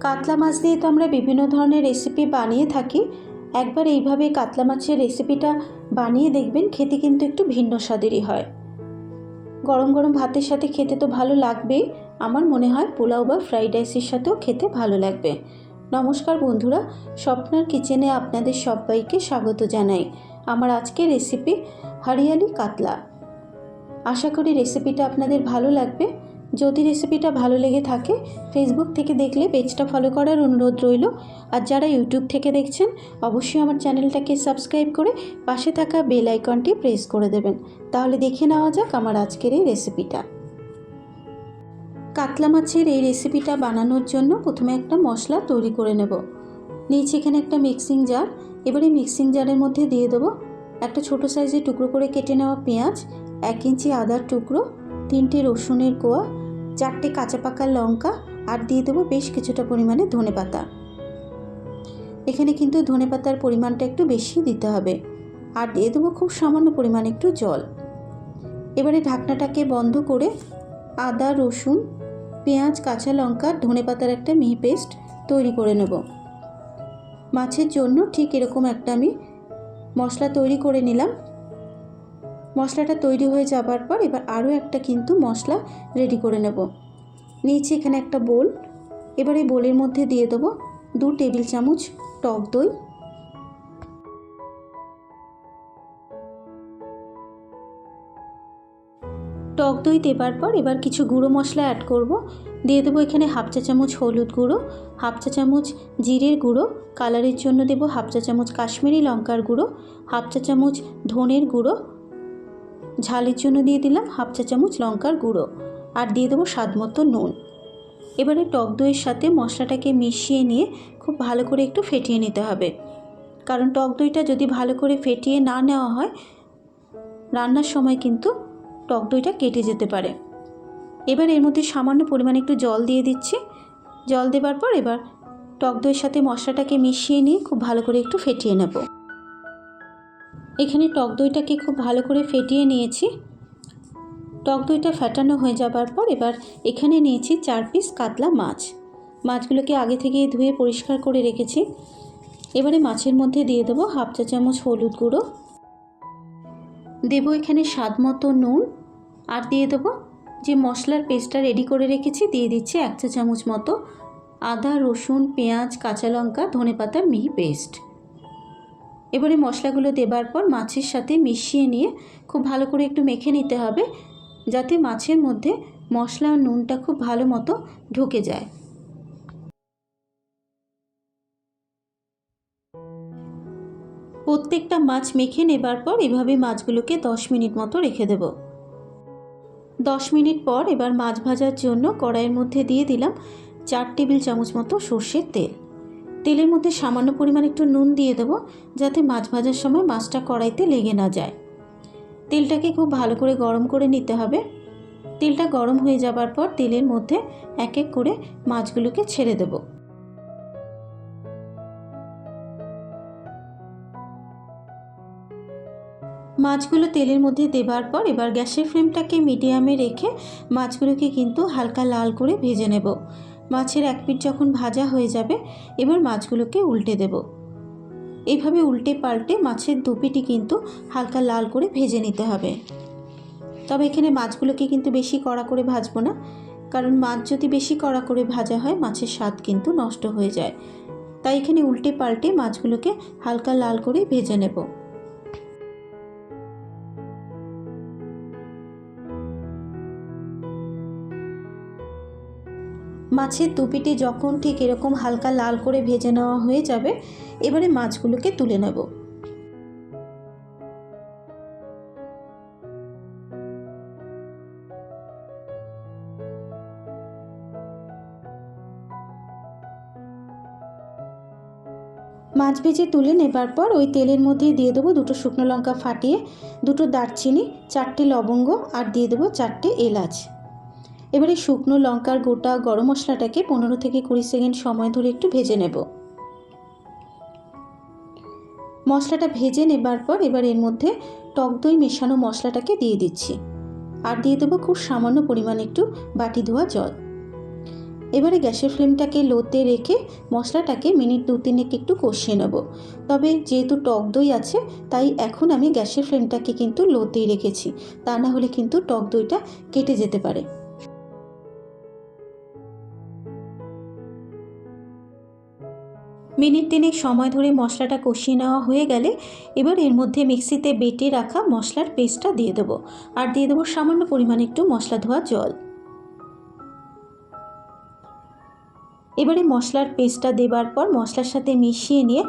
কাতলা মাছ দিয়ে তো আমরা বিভিন্ন ধরনের রেসিপি বানিয়ে থাকি। একবার এইভাবে কাতলা মাছের রেসিপিটা বানিয়ে দেখবেন, খেতে কিন্তু একটু ভিন্ন স্বাদেরই হয়। গরম গরম ভাতের সাথে খেতে তো ভালো লাগবেই। আমার মনে হয় পোলাও বা ফ্রাইড রাইসের সাথেও খেতে ভালো লাগবে। নমস্কার বন্ধুরা, স্বপ্নার কিচেনে আপনাদের সবাইকে স্বাগত জানাই। আমার আজকের রেসিপি হরিয়ালি কাতলা। আশা করি রেসিপিটা আপনাদের ভালো লাগবে। যদি রেসিপিটা ভালো লেগে থাকে ফেসবুক থেকে দেখলে পেজটা ফলো করার অনুরোধ রইল। আর যারা ইউটিউব থেকে দেখছেন, অবশ্যই আমার চ্যানেলটাকে সাবস্ক্রাইব করে পাশে থাকা বেল আইকনটি প্রেস করে দেবেন। তাহলে দেখে নেওয়া যাক আমার আজকের এই রেসিপিটা কাতলা মাছের এই রেসিপিটা বানানোর জন্য প্রথমে একটা মশলা তৈরি করে নেব। নিয়েছি এখানে একটা মিক্সিং জার এবারে মিক্সিং জারের মধ্যে দিয়ে দেবো একটা ছোটো সাইজের টুকরো করে কেটে নেওয়া পেঁয়াজ, এক ইঞ্চি আদার টুকরো, তিনটে রসুনের কোয়া চারটে কাঁচা পাকা লঙ্কা আর দিয়ে দেবো বেশ কিছুটা পরিমাণে ধনে পাতা। এখানে কিন্তু ধনে পাতার পরিমাণটা একটু বেশি দিতে হবে আর দিয়ে দেবো খুব সামান্য পরিমাণে একটু জল। এবারে ঢাকনাটাকে বন্ধ করে আদা, রসুন, পেঁয়াজ, কাঁচা লঙ্কা, ধনে পাতার একটা মিহি পেস্ট তৈরি করে নেব। মাছের জন্য ঠিক এরকম একটা আমি মশলা তৈরি করে নিলাম। মশলাটা তৈরি হয়ে যাবার পর এবার আরও একটা কিন্তু মশলা রেডি করে নেব। নিয়েছি এখানে একটা বোল। এবার এই বোলের মধ্যে দিয়ে দেবো দু টেবিল চামচ টক দই। টক দই দেবার পর এবার কিছু গুঁড়ো মশলা অ্যাড করব। দিয়ে দেবো এখানে হাফ চা চামচ হলুদ গুঁড়ো, হাফ চা চামচ জিরের গুঁড়ো কালারের জন্য দেবো হাফ চা চামচ কাশ্মীরি লঙ্কার গুঁড়ো, হাফ চা চামচ ধনের গুঁড়ো ঝালের জন্য দিয়ে দিলাম হাফ চা চামচ লঙ্কার গুঁড়ো আর দিয়ে দেবো স্বাদ মতো নুন। এবারে টক দইয়ের সাথে মশলাটাকে মিশিয়ে নিয়ে খুব ভালো করে একটু ফেটিয়ে নিতে হবে। কারণ টক দইটা যদি ভালো করে ফেটিয়ে না নেওয়া হয়, রান্নার সময় কিন্তু টক দইটা কেটে যেতে পারে। এবার এর মধ্যে সামান্য পরিমাণে একটু জল দিয়ে দিচ্ছি। জল দেবার পর এবার টক দইয়ের সাথে মশলাটাকে মিশিয়ে নিয়ে খুব ভালো করে একটু ফেটিয়ে নেব। এখানে টক দইটাকে খুব ভালো করে ফেটিয়ে নিয়েছি। টক দইটা ফেটানো হয়ে যাবার পর এবার এখানে নিয়েছি চার পিস কাতলা মাছ। মাছগুলোকে আগে থেকে ধুয়ে পরিষ্কার করে রেখেছি। এবারে মাছের মধ্যে দিয়ে দেবো হাফ চা চামচ হলুদ গুঁড়ো। দেবো এখানে স্বাদ মতো নুন। আর দিয়ে দেবো যে মশলার পেস্টটা রেডি করে রেখেছি, দিয়ে দিচ্ছি এক চা চামচ মতো আদা, রসুন, পেঁয়াজ, কাঁচা লঙ্কা ধনে পাতার মিহি পেস্ট। এবারে মশলাগুলো দেবার পর মাছের সাথে মিশিয়ে নিয়ে খুব ভালো করে একটু মেখে নিতে হবে, যাতে মাছের মধ্যে মশলা আর নুনটা খুব ভালো মতো ঢুকে যায়। প্রত্যেকটা মাছ মেখে নেবার পর এভাবে মাছগুলোকে দশ মিনিট মতো রেখে দেব। দশ মিনিট পর এবার মাছ ভাজার জন্য কড়াইয়ের মধ্যে দিয়ে দিলাম চার টেবিল চামচ মতো সর্ষের তেল। তেলের মধ্যে সামান্য পরিমাণ একটু নুন দিয়ে দেবো যাতে মাছ ভাজার সময় মাছটা কড়াইতে লেগে না যায়। তেলটাকে খুব ভালো করে গরম করে নিতে হবে। তেলটা গরম হয়ে যাবার পর তেলের মধ্যে এক এক করে মাছগুলোকে ছেড়ে দেব। মাছগুলো তেলের মধ্যে দেবার পর এবার গ্যাসের ফ্লেমটাকে মিডিয়ামে রেখে মাছগুলোকে কিন্তু হালকা লাল করে ভেজে নেব। মাছের এক পিঠ যখন ভাজা হয়ে যাবে, এবার মাছগুলোকে উল্টে দেব। এইভাবে উল্টে পাল্টে মাছের দুপিটি কিন্তু হালকা লাল করে ভেজে নিতে হবে। তবে এখানে মাছগুলোকে কিন্তু বেশি কড়া করে ভাজবো না, কারণ মাছ যদি বেশি কড়া করে ভাজা হয়, মাছের স্বাদ কিন্তু নষ্ট হয়ে যায়। তাই এখানে উল্টে পাল্টে মাছগুলোকে হালকা লাল করে ভেজে নেব। মাছের দুপিটি যখন ঠিক এরকম হালকা লাল করে ভেজে নেওয়া হয়ে যাবে, এবারে মাছগুলোকে তুলে নেব। মাছ ভেজে তুলে নেবার পর ওই তেলের মধ্যে দিয়ে দেবো দুটো শুকনো লঙ্কা ফাটিয়ে, দুটো দারচিনি, চারটে লবঙ্গ, আর দিয়ে দেবো চারটে এলাচ। এবারে শুকনো লঙ্কার গোটা গরম মশলাটাকে পনেরো থেকে কুড়ি সেকেন্ড সময় ধরে একটু ভেজে নেব। মশলাটা ভেজে নেবার পর এবার এর মধ্যে টক দই মেশানো মশলাটাকে দিয়ে দিচ্ছি। আর দিয়ে দেবো খুব সামান্য পরিমাণ একটু বাটি ধোয়া জল। এবারে গ্যাসের ফ্লেমটাকে লোতে রেখে মশলাটাকে মিনিট দু তিনেক একটু কষিয়ে নেব। তবে যেহেতু টক দই আছে, তাই এখন আমি গ্যাসের ফ্লেমটাকে কিন্তু লোতেই রেখেছি। তা না হলে কিন্তু টক দইটা কেটে যেতে পারে। মিনিট তিনেক সময় ধরে মশলাটা কষিয়ে নেওয়া হয়ে গেলে এবার এর মধ্যে মিক্সিতে বেটে রাখা মশলার পেস্টটা দিয়ে দেবো। আর দিয়ে দেবো সামান্য পরিমাণে একটু মশলা ধোয়া জল। এবারে মশলার পেস্টটা দেবার পর মশলার সাথে মিশিয়ে নিয়ে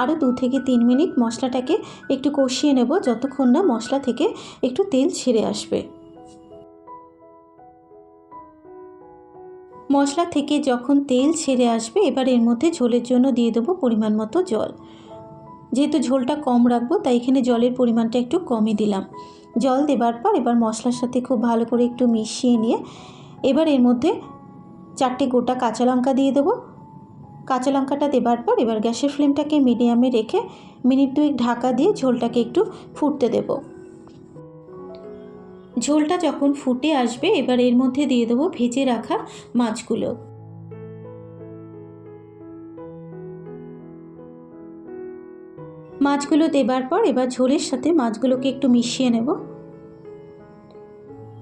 আরও দু থেকে তিন মিনিট মশলাটাকে একটু কষিয়ে নেব, যতক্ষণ না মশলা থেকে একটু তেল ছেড়ে আসবে। মশলা থেকে যখন তেল ছেড়ে আসবে, এবার এর মধ্যে ঝোলের জন্য দিয়ে দেবো পরিমাণ মতো জল। যেহেতু ঝোলটা কম রাখব, তাই এখানে জলের পরিমাণটা একটু কমই দিলাম। জল দেবার পর এবার মশলার সাথে খুব ভালো করে একটু মিশিয়ে নিয়ে, এবার এর মধ্যে চারটে গোটা কাঁচা লঙ্কা দিয়ে দেবো। কাঁচা লঙ্কাটা দেবার পর এবার গ্যাসের ফ্লেমটাকে মিডিয়ামে রেখে মিনিট দুয়েক ঢাকা দিয়ে ঝোলটাকে একটু ফুটতে দেব। ঝোলটা যখন ফুটে আসবে, এবার এর মধ্যে দিয়ে দেবো ভেজে রাখা মাছগুলো। মাছগুলো দেবার পর এবার ঝোলের সাথে মাছগুলোকে একটু মিশিয়ে নেব।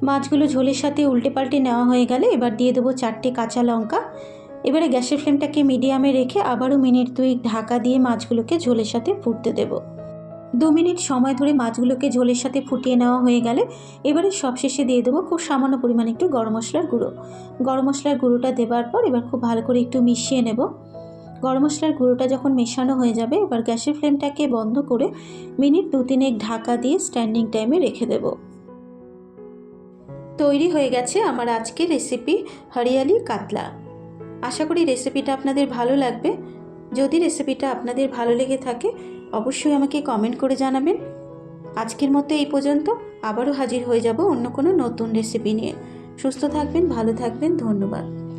মাছগুলো ঝোলের সাথে উল্টে পাল্টে নেওয়া হয়ে গেলে এবার দিয়ে দেবো চারটে কাঁচা লঙ্কা। এবারে গ্যাসের ফ্লেমটাকে মিডিয়ামে রেখে আবারও মিনিট দুই ঢাকা দিয়ে মাছগুলোকে ঝোলের সাথে ফুটতে দেব। দু মিনিট সময় ধরে মাছগুলোকে ঝোলের সাথে ফুটিয়ে নেওয়া হয়ে গেলে এবারে সবশেষে দিয়ে দেবো খুব সামান্য পরিমাণে একটু গরম মশলার গুঁড়ো। গরম মশলার গুঁড়োটা দেবার পর এবার খুব ভালো করে একটু মিশিয়ে নেব। গরম মশলার গুঁড়োটা যখন মেশানো হয়ে যাবে, এবার গ্যাসের ফ্লেমটাকে বন্ধ করে মিনিট দু তিনেক ঢাকা দিয়ে স্ট্যান্ডিং টাইমে রেখে দেবো। তৈরি হয়ে গেছে আমার আজকের রেসিপি হরিয়ালি কাতলা। আশা করি রেসিপিটা আপনাদের ভালো লাগবে। যদি রেসিপিটা আপনাদের ভালো লেগে থাকে অবশ্যই আমাকে কমেন্ট করে জানাবেন। আজকের মতো এই পর্যন্ত। আবারও হাজির হয়ে যাব অন্য কোনো নতুন রেসিপি নিয়ে। সুস্থ থাকবেন, ভালো থাকবেন, ধন্যবাদ।